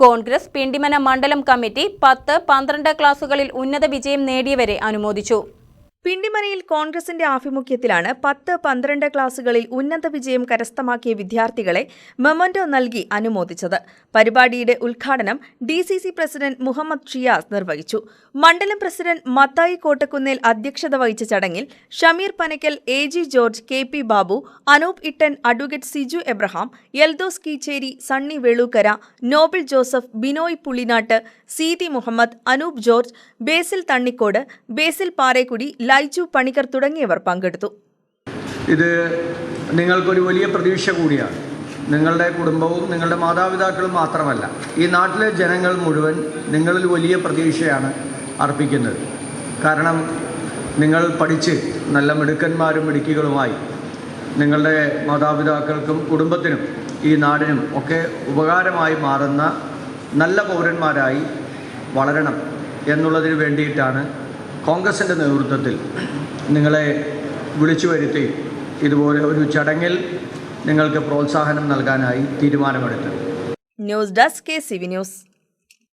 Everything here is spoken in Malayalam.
കോൺഗ്രസ് പിണ്ടിമന മണ്ഡലം കമ്മിറ്റി പത്ത് പന്ത്രണ്ട് ക്ലാസുകളിൽ ഉന്നത വിജയം നേടിയവരെ അനുമോദിച്ചു. പിണ്ടിമനയിൽ കോൺഗ്രസിന്റെ ആഭിമുഖ്യത്തിലാണ് പത്ത് പന്ത്രണ്ട് ക്ലാസുകളിൽ ഉന്നത വിജയം കരസ്ഥമാക്കിയ വിദ്യാർത്ഥികളെ മെമന്റോ നൽകി അനുമോദിച്ചത്. പരിപാടിയുടെ ഉദ്ഘാടനം D C C president Muhammad Shiyas നിർവഹിച്ചു. മണ്ഡലം പ്രസിഡന്റ് മത്തായി കോട്ടക്കുന്നേൽ അധ്യക്ഷത വഹിച്ച ചടങ്ങിൽ Shameer Panakkal A G George K P Babu Anoop Ittan advocate Siju Abraham Eldhose Keechery Sunny Velookkara Noble Joseph Binoy Pullinattu Seethi Muhammad Anoop George Basil Thannikkode Basil Parekkudy Laiju Panicker തുടങ്ങിയവർ പങ്കെടുത്തു. ഇത് നിങ്ങൾക്കൊരു വലിയ പ്രതീക്ഷ കൂടിയാണ്. നിങ്ങളുടെ കുടുംബവും നിങ്ങളുടെ മാതാപിതാക്കളും മാത്രമല്ല ഈ നാട്ടിലെ ജനങ്ങൾ മുഴുവൻ നിങ്ങളിൽ വലിയ പ്രതീക്ഷയാണ് അർപ്പിക്കുന്നത്. കാരണം നിങ്ങൾ പഠിച്ച് നല്ല മിടുക്കന്മാരും മിടുക്കികളുമായി നിങ്ങളുടെ മാതാപിതാക്കൾക്കും കുടുംബത്തിനും ഈ നാടിനും ഒക്കെ ഉപകാരമായി മാറുന്ന നല്ല പൗരന്മാരായി വളരണം എന്നുള്ളതിന് വേണ്ടിയിട്ടാണ് കോൺഗ്രസിന്റെ നേതൃത്വത്തിൽ നിങ്ങളെ വിളിച്ചു വരുത്തി ഇതുപോലെ ഒരു ചടങ്ങിൽ നിങ്ങൾക്ക് പ്രോത്സാഹനം നൽകാനായി തീരുമാനമെടുത്തത്. News desk K C V news.